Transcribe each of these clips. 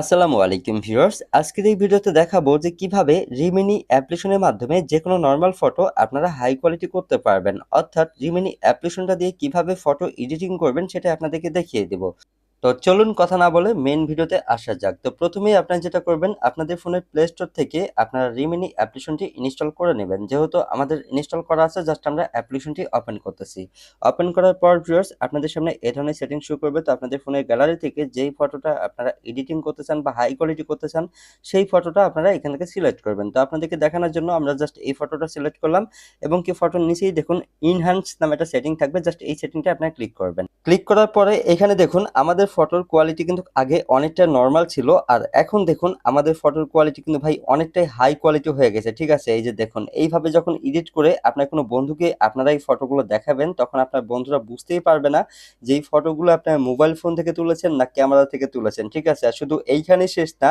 আসসালামু আলাইকুম ভিউয়ার্স। আজকের এই ভিডিওতে দেখাবো যে কীভাবে রিমিনি অ্যাপ্লিকেশনের মাধ্যমে যে কোনো নর্মাল ফটো আপনারা হাই কোয়ালিটি করতে পারবেন। অর্থাৎ রিমিনি অ্যাপ্লিকেশনটা দিয়ে কীভাবে ফটো এডিটিং করবেন সেটা আপনাদেরকে দেখিয়ে দেব। তো চলুন কথা না বলে মেন ভিডিওতে আসা যাক। তো প্রথমেই আপনারা যেটা করবেন, আপনাদের ফোনের প্লে স্টোর থেকে আপনারা রিমিনি অ্যাপ্লিকেশনটি ইনস্টল করে নেবেন। যেহেতু আমাদের ইনস্টল করা আছে জাস্ট আমরা অ্যাপ্লিকেশনটি ওপেন করতেছি। ওপেন করার পর ভিউয়ার্স আপনাদের সামনে এ ধরনের সেটিং শো করবে। তো আপনাদের ফোনের গ্যালারি থেকে যেই ফটোটা আপনারা এডিটিং করতে চান বা হাই কোয়ালিটি করতে চান, সেই ফটোটা আপনারা এখান থেকে সিলেক্ট করবেন। তো আপনাদেরকে দেখানোর জন্য আমরা জাস্ট এই ফটোটা সিলেক্ট করলাম এবং কি ফটোর নিচেই দেখুন ইনহ্যান্স নামে একটা সেটিং থাকবে। জাস্ট এই সেটিংটা আপনারা ক্লিক করবেন। ক্লিক করার পরে এখানে দেখুন, আমাদের ফটোর কোয়ালিটি কিন্তু আগে অনেকটা নর্মাল ছিল আর এখন দেখুন আমাদের ফটোর কোয়ালিটি কিন্তু ভাই অনেকটাই হাই কোয়ালিটি হয়ে গেছে, ঠিক আছে? এই যে দেখুন, এইভাবে যখন এডিট করে আপনার কোনো বন্ধুকে আপনারা এই ফটোগুলো দেখাবেন, তখন আপনার বন্ধুরা বুঝতেই পারবে না যে এই ফটোগুলো আপনার মোবাইল ফোন থেকে তুলেছেন না ক্যামেরা থেকে তুলেছেন, ঠিক আছে? আর শুধু এইখানেই শেষ না,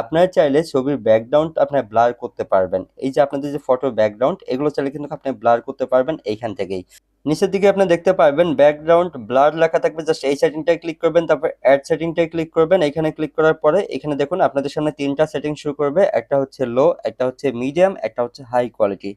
আপনার চাইলে ছবির ব্যাকগ্রাউন্ড আপনার ব্লার করতে পারবেন। এই যে আপনাদের যে ফটো ব্যাকগ্রাউন্ড এগুলো চাইলে কিন্তু আপনি ব্লার করতে পারবেন এইখান থেকেই। নিচের দিকে আপনি দেখতে পাবেন ব্যাকগ্রাউন্ড ব্লার লেখা থাকবে জাস্ট এই সেটিংটায় ক্লিক করবেন, তারপর অ্যাড সেটিংটায় ক্লিক করবেন, এখানে ক্লিক করার পরে এখানে দেখুন আপনাদের সামনে তিনটা সেটিং শুরু করবে, একটা হচ্ছে লো একটা হচ্ছে মিডিয়াম একটা হচ্ছে হাই কোয়ালিটি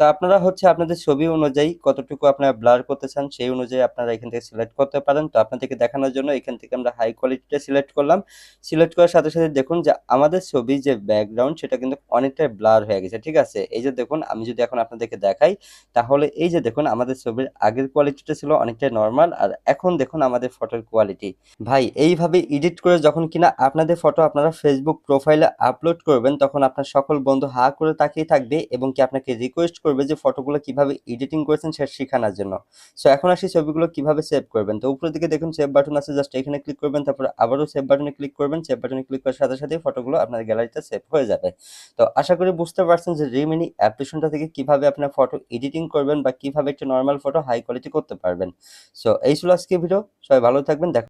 তো আপনারা হচ্ছে আপনাদের ছবি অনুযায়ী কতটুকু আপনারা ব্লার করতে চান সেই অনুযায়ী আপনারা এখান থেকে সিলেক্ট করতে পারেন। তো আপনাদেরকে দেখানোর জন্য এখান থেকে আমরা হাই কোয়ালিটিটা সিলেক্ট করলাম। সিলেক্ট করার সাথে সাথে দেখুন যে আমাদের ছবি যে ব্যাকগ্রাউন্ড সেটা কিন্তু অনেকটাই ব্লার হয়ে গেছে, ঠিক আছে? এই যে দেখুন, আমি যদি এখন আপনাদেরকে দেখাই, তাহলে এই যে দেখুন, আমাদের ছবির আগের কোয়ালিটিটা ছিল অনেকটাই নর্মাল আর এখন দেখুন আমাদের ফটোর কোয়ালিটি ভাই, এইভাবে এডিট করে যখন কিনা আপনাদের ফটো আপনারা ফেসবুক প্রোফাইলে আপলোড করবেন, তখন আপনার সকল বন্ধু হা করে তাকিয়ে থাকবে এবং কি আপনাকে রিকোয়েস্ট করবে যে ফটোগুলো কীভাবে এডিটিং করেছেন সেটা শেখানোর জন্য। সো এখন আসি ছবিগুলো কীভাবে সেভ করবেন। তো উপরের দিকে দেখুন সেভ বাটন আছে জাস্ট এখানে ক্লিক করবেন, তারপর আবারও সেভ বাটনে ক্লিক করবেন। সেভ বাটনে ক্লিক করার সাথে সাথে ফটোগুলো আপনার গ্যালারিতে সেভ হয়ে যাবে। তো আশা করি বুঝতে পারছেন যে রিমিনি অ্যাপ্লিকেশনটা থেকে কীভাবে আপনার ফটো এডিটিং করবেন বা কীভাবে একটা নর্মাল ফটো হাই কোয়ালিটি করতে পারবেন। সো এই ছিল আজকে ভিডিও সবাই ভালো থাকবেন। দেখা